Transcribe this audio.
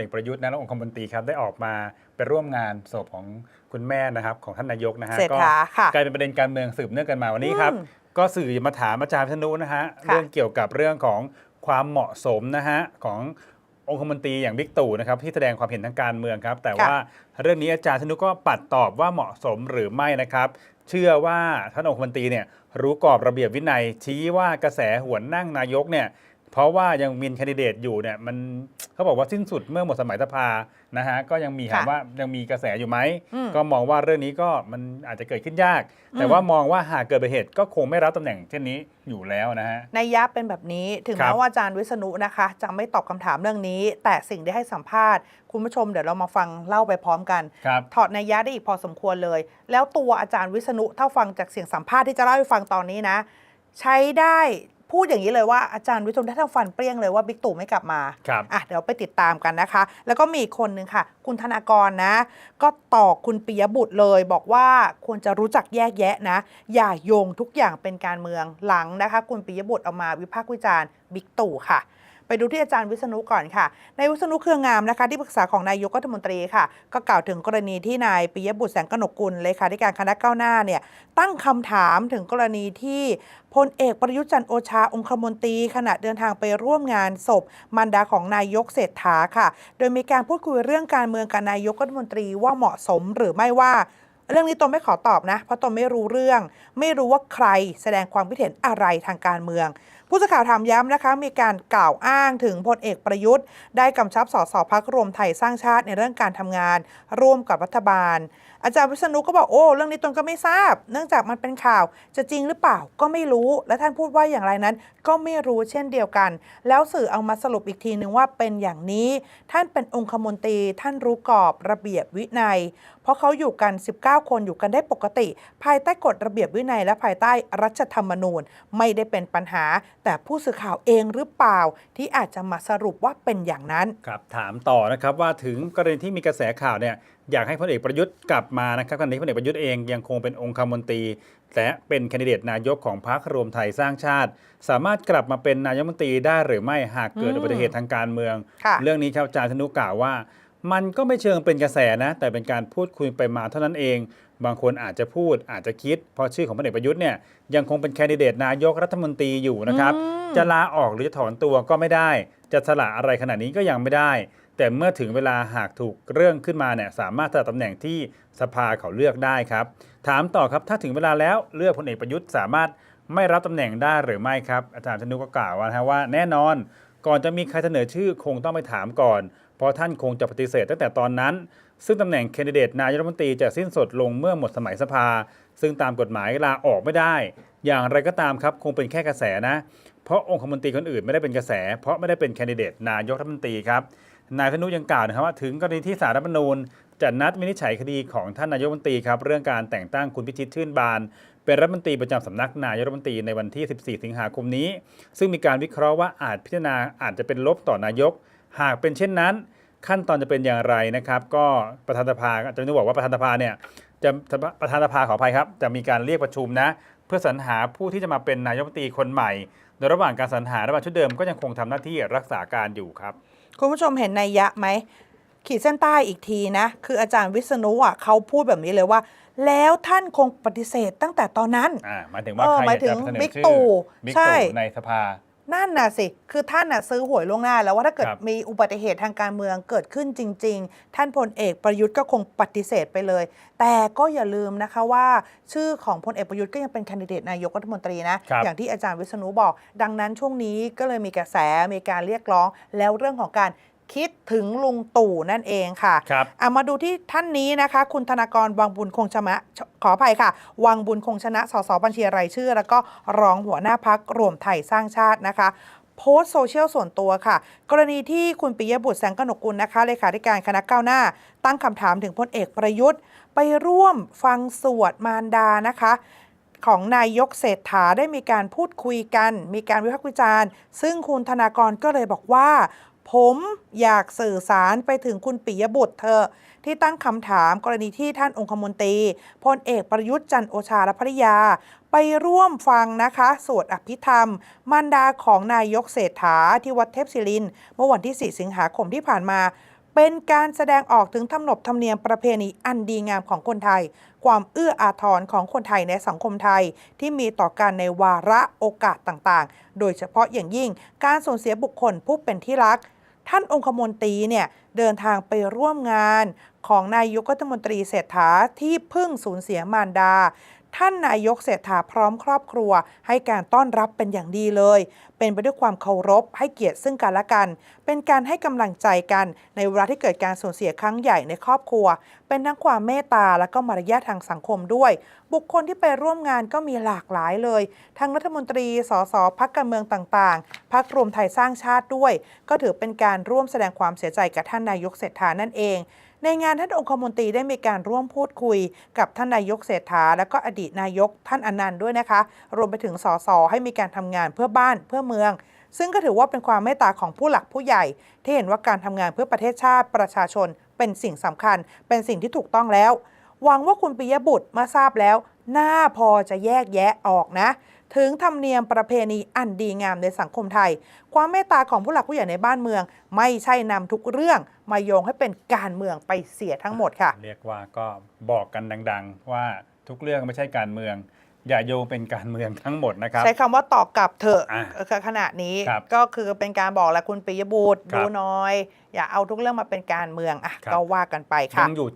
เด็กประยุทธ์นะและองคมนตรีครับได้ออกมาไปร่วมงานศพของคุณแม่นะครับของท่านนายกนะฮะเศรษก็ฐาค่ะ กลายเป็นประเด็นการเมืองสืบเนื่องกันมาวันนี้ครับอืมก็สื่อมาถามอาจารย์พิษณุนะฮะค่ะ เรื่องเกี่ยวกับเรื่องของความเหมาะสมนะฮะขององคมนตรีอย่างบิ๊กตู่นะครับที่แสดงความเห็นทางการเมืองครับ แต่ว่าเรื่องนี้อาจารย์พิษณุก็ปัดตอบว่าเหมาะสมหรือไม่นะครับ เชื่อว่าท่านองคมนตรีเนี่ยรู้กรอบระเบียบวินัยชี้ว่ากระแสหวนนั่งนายกเนี่ย เพราะว่ายังมีแคนดิเดตอยู่เนี่ยมันเขาบอกว่าสิ้นสุดเมื่อหมดสมัยสภานะฮะก็ยังมีถามค่ะว่ายังมีกระแสอยู่ไหมอืมก็มองว่าเรื่องนี้ก็มันอาจจะเกิดขึ้นยาก แต่อืมว่ามองว่าหากเกิดอุบัติเหตุก็คงไม่รับตำแหน่งเช่นนี้อยู่แล้วนะฮะในยยะเป็นแบบนี้ถึงครับแม้ว่าอาจารย์วิษณุนะคะจะไม่ตอบคำถามเรื่องนี้ แต่สิ่งที่ให้สัมภาษณ์ คุณผู้ชมเดี๋ยวเรามาฟังเล่าไปพร้อมกันครับถอดในยยะได้อีกพอสมควรเลย แล้วตัวอาจารย์วิษณุถ้าฟังจากเสียงสัมภาษณ์ที่จะเล่าให้ฟังตอนนี้นะ ใช้ได้ พูดอย่างนี้เลยว่าอาจารย์วิษณุท่านฟันเปรี้ยงเลยว่าบิ๊กตู่ไม่กลับมาครับอะเดี๋ยวไปติดตามกันนะคะ แล้วก็มีอีกคนนึงค่ะ คุณธนากรนะ ก็ต่อคุณปิยบุตรเลย บอกว่าควรจะรู้จักแยกแยะนะ อย่าโยงทุกอย่างเป็นการเมืองหลังนะคะ คุณปิยบุตรเอามาวิพากษ์วิจารณ์บิ๊กตู่ค่ะ ไปดูที่อาจารย์วิษณุก่อนค่ะนายวิษณุเครืองามนะคะ ที่ปรึกษาของนายกรัฐมนตรีค่ะ ก็กล่าวถึงกรณีที่นายปิยบุตรแสงกนกกุลเลขาธิการคณะก้าวหน้าเนี่ยตั้งคำถามถึงกรณีที่พลเอกประยุทธ์จันโอชาองคมนตรีขณะเดินทางไปร่วมงานศพมารดาของนายกเศรษฐาค่ะ โดยมีการพูดคุยเรื่องการเมืองกับนายกรัฐมนตรีว่าเหมาะสมหรือไม่ว่า เรื่องนี้ตนไม่ขอตอบนะ เพราะตนไม่รู้เรื่อง ไม่รู้ว่าใครแสดงความคิดเห็นอะไรทางการเมือง ผู้สื่อข่าวถามย้ำนะคะ มีการกล่าวอ้างถึงพลเอกประยุทธ์ ได้กำชับสสพักรวมไทยสร้างชาติในเรื่องการทำงาน ร่วมกับรัฐบาล อาจารย์วิษณุก็บอกโอ้เรื่องนี้ตนก็ไม่ทราบ เนื่องจากมันเป็นข่าวจะจริงหรือเปล่าก็ไม่รู้ และท่านพูดว่าอย่างไรนั้น ก็ไม่รู้เช่นเดียวกัน แล้วสื่อเอามาสรุปอีกทีนึงว่าเป็นอย่างนี้ ท่านเป็นองคมนตรีท่านรู้กรอบระเบียบวินัย เพราะเขาอยู่กัน 19 คนอยู่กันได้ปกติ ภายใต้กฎระเบียบวินัย และภายใต้รัฐธรรมนูญไม่ได้เป็นปัญหา แต่ผู้สื่อข่าวเองหรือเปล่า ที่อาจจะมาสรุปว่าเป็นอย่างนั้นครับถามต่อนะครับว่าถึงกรณีที่มีกระแสข่าวเนี่ย อยากให้พลเอกประยุทธ์กลับมานะครับขณะที่พลเอกประยุทธ์เองยังคงเป็นองคมนตรี และเป็นแคนดิเดตนายกของพรรครวมไทยสร้างชาติ สามารถกลับมาเป็นนายกรัฐมนตรีได้หรือไม่หากเกิดอืมอุบัติเหตุทางการเมืองค่ะเรื่องนี้ครับอาจารย์ธนุกล่าวว่า มันก็ไม่เชิงเป็นกระแสนะ แต่เป็นการพูดคุยไปมาเท่านั้นเอง บางคนอาจจะพูดอาจจะคิดเพราะชื่อของพลเอกประยุทธ์เนี่ยยังคงเป็นแคนดิเดตนายกรัฐมนตรีอยู่นะครับอืมจะลาออกหรือจะถอนตัวก็ไม่ได้ จะสละอะไรขนาดนี้ก็ยังไม่ได้ แต่เมื่อถึงเวลาหากถูกเรื่องขึ้นมาเนี่ยสามารถสละตำแหน่งที่สภาเขาเลือกได้ครับ ถามต่อครับถ้าถึงเวลาแล้วเลือกพลเอกประยุทธ์สามารถไม่รับตำแหน่งได้หรือไม่ครับ อาจารย์ธนุก็กล่าวว่านะฮะว่าแน่นอน ก่อนจะมีใครเสนอชื่อคงต้องไปถามก่อน เพราะท่านคงจะปฏิเสธตั้งแต่ตอนนั้น ซึ่งตำแหน่งแคนดิเดตนายกรัฐมนตรีจะสิ้นสุดลงเมื่อหมดสมัยสภา ซึ่งตามกฎหมายลาออกไม่ได้ อย่างไรก็ตามครับคงเป็นแค่กระแสนะ เพราะองคมนตรีคนอื่นไม่ได้เป็นกระแส เพราะไม่ได้เป็นแคนดิเดตนายกรัฐมนตรีครับนายธนุยังกล่าวนะครับว่าถึงกรณีที่สารรัฐธรรมนูญจะนัดวินิจฉัยคดีของท่านนายกรัฐมนตรีครับเรื่องการแต่งตั้งคุณพิชิตชื่นบาน เป็นรัฐมนตรีประจำสำนักนายกรัฐมนตรีในวันที่ 14 สิงหาคมนี้ ซึ่งมีการวิเคราะห์ว่าอาจพิจารณาอาจจะเป็นลบต่อนายก หากเป็นเช่นนั้น ขั้นตอนจะเป็นอย่างไรนะครับ ก็ประธานสภาอาจารย์นุบอกว่าประธานสภาเนี่ยจะประธานสภาขออภัยครับ จะมีการเรียกประชุมนะ เพื่อสรรหาผู้ที่จะมาเป็นนายกรัฐมนตรีคนใหม่โดยระหว่างการสรรหารัฐบาลชุดเดิมก็ยังคงทำหน้าที่รักษาการอยู่ครับ คุณผู้ชมเห็นในยยะไหมขีดเส้นใต้อีกทีนะ คืออาจารย์วิษณุอะเขาพูดแบบนี้เลยว่า แล้วท่านคงปฏิเสธตั้งแต่ตอนนั้นอ่าหมายถึงว่าเออใครหมายถึงจะเสนอบิ๊กชื่อตู่บิ๊กใช่ตู่ในสภา นั่นน่ะสิ คือท่านน่ะซื้อหวยล่วงหน้า แล้วว่าถ้าเกิดครับ มีอุบัติเหตุทางการเมืองเกิดขึ้นจริง ๆ ท่านพลเอกประยุทธ์ก็คงปฏิเสธไปเลย แต่ก็อย่าลืมนะคะว่า ชื่อของพลเอกประยุทธ์ก็ยังเป็นแคนดิเดตนายกรัฐมนตรีนะ ครับอย่างที่อาจารย์วิษณุบอก ดังนั้นช่วงนี้ก็เลยมีกระแสมีการเรียกร้อง แล้วเรื่องของการ คิดถึงลุงตู่นั่นเองค่ะครับอะมาดูที่ท่านนี้นะคะ คุณธนากรวังบุญคงชนะขออภัยค่ะ วังบุญคงชนะสสบัญชีรายชื่อ แล้วก็รองหัวหน้าพักรวมไทยสร้างชาตินะคะโพสต์โซเชียลส่วนตัวค่ะ กรณีที่คุณปิยบุตรแสงกนกกุลนะคะเลขาธิการคณะก้าวหน้า ตั้งคำถามถึงพลเอกประยุทธ์ ไปร่วมฟังสวดมารดานะคะ ของนายกเศรษฐาได้มีการพูดคุยกัน มีการวิพากษ์วิจารณ์ ซึ่งคุณธนากรก็เลยบอกว่า ผมอยากสื่อสารไปถึงคุณปิยบุตรเธอ ที่ตั้งคำถามกรณีที่ท่านองคมนตรีพลเอกประยุทธ์จันโอชาและภริยา ไปร่วมฟังนะคะ สวดอภิธรรม มารดาของนายกเศรษฐาที่วัดเทพศิริน เมื่อวันที่ 4 สิงหาคมที่ผ่านมาเป็นการแสดงออกถึงทำนบธรรมเนียมประเพณีอันดีงามของคนไทย ความเอื้ออาทรของคนไทยในสังคมไทย ที่มีต่อการในวาระโอกาสต่างๆ โดยเฉพาะอย่างยิ่งการสูญเสียบุคคลผู้เป็นที่รัก ท่านองคมนตรีเนี่ยเดินทางไปร่วมงานของนายกรัฐมนตรีเศรษฐาที่เพิ่งสูญเสียมารดา ท่านนายกเศรษฐาพร้อมครอบครัว ให้การต้อนรับเป็นอย่างดีเลย เป็นไปด้วยความเคารพ ให้เกียรติซึ่งกันและกัน เป็นการให้กำลังใจกัน ในเวลาที่เกิดการสูญเสียครั้งใหญ่ในครอบครัว เป็นทั้งความเมตตาและก็มารยาททางสังคมด้วย บุคคลที่ไปร่วมงานก็มีหลากหลายเลย ทั้งรัฐมนตรี สสพักการเมืองต่างๆ พักรวมไทยสร้างชาติด้วย ก็ถือเป็นการร่วมแสดงความเสียใจกับท่านนายกเศรษฐานั่นเอง ในงานท่านองคมนตรีได้มีการร่วมพูดคุย กับท่านนายกเศรษฐา และก็อดีตนายกท่านอนันต์ด้วยนะคะ รวมไปถึงสสให้มีการทำงานเพื่อบ้านเพื่อเมือง ซึ่งก็ถือว่าเป็นความเมตตาของผู้หลักผู้ใหญ่ ที่เห็นว่าการทำงานเพื่อประเทศชาติประชาชน เป็นสิ่งสำคัญ เป็นสิ่งที่ถูกต้องแล้ว หวังว่าคุณปิยบุตรเมื่อทราบแล้ว น่าพอจะแยกแยะออกนะ ถึงธรรมเนียมประเพณีอันดีงามในสังคมไทย ความเมตตาของผู้หลักผู้ใหญ่ในบ้านเมือง ไม่ใช่นำทุกเรื่องมาโยงให้เป็นการเมืองไปเสียทั้งหมดค่ะ เรียกว่าก็บอกกันดัง ๆ ว่าทุกเรื่องไม่ใช่การเมืองอย่าโยงเป็นการเมืองทั้งหมดนะครับ ใช้คำว่าตอบกลับเถอะอะเออขณะนี้ครับก็คือเป็นการบอกแหละคุณปิยบุตรครับดูหน้อย อย่าเอาทุกเรื่องมาเป็นการเมืองอะครับก็ว่ากันไปยัค่ะงอยู่